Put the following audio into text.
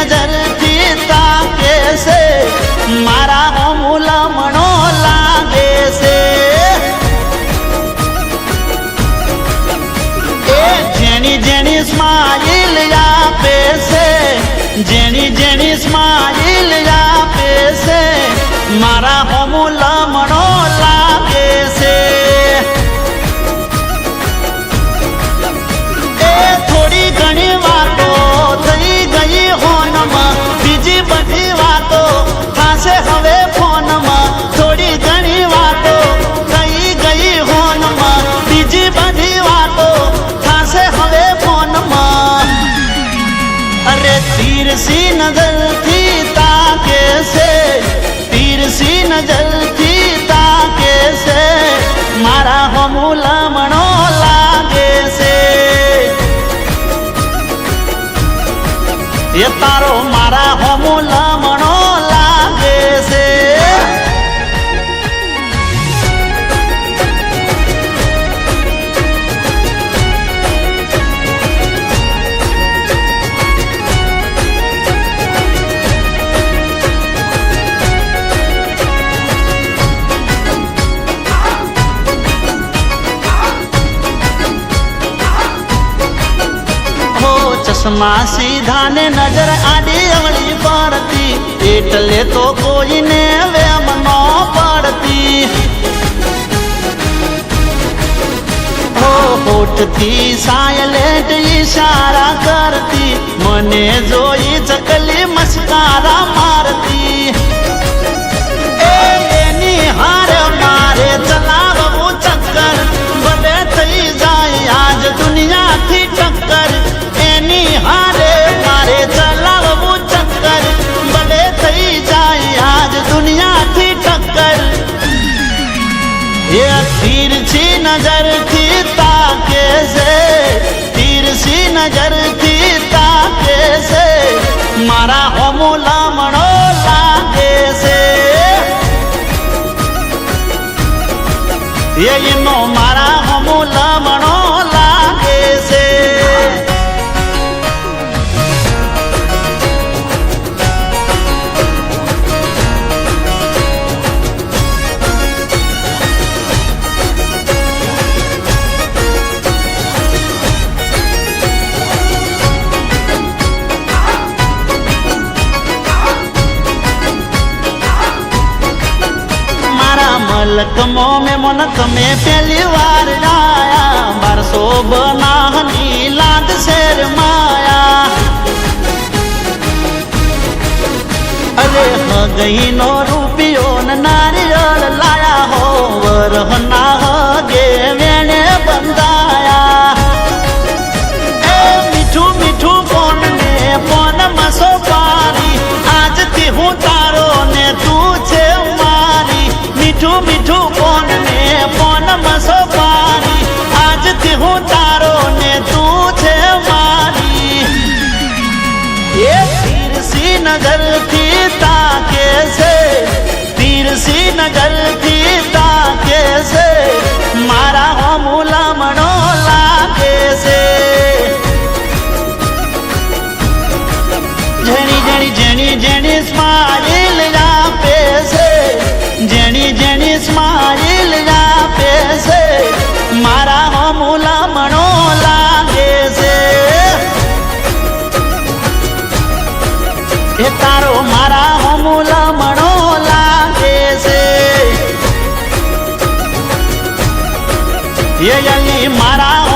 નજરથી તાકે છે મારા અમૂલમણો લાગે છે એ જેની જેની સ્માઈલ આપે છે જેની જેની સ્માઈલ આપે છે મારા અમૂલમણો નજરથી તાકે છે. મારા હમુલમણો લાગે છે. એ તારો મારા હમુલમણો લાગે ચશ્મા સીધા ને નજર આડી અવળી પાડતી એટલે તો કોઈને વેમ ન પાડતી હોઠથી સાયલેન્ટ ઈશારા કરતી મને જોઈ ચકલી મસ્કારા તીરછી નજરથી તાકે છે તીરછી નજરથી તાકે છે મારા હોમુલામણો લાગે છે એનો મારા મલકમો મે મન તમે પહેલી વાર ડાયા બારસો બનાહની લાદ શેર માયા અરે હગઈ નો રૂપિયો નારિયળ લાયા હો વરહ તીરસી નજરથી તાકે છે. મારા હોમુલામણો લાગે છે. જેણી જેણી જેણી જેણી સ્માઈલ આપે છે. જેણી જેણી સ્માઈલ આપે છે. મારા હોમુલામણો લાગે છે. એ તારો મારા હોમુલામણો એ મારા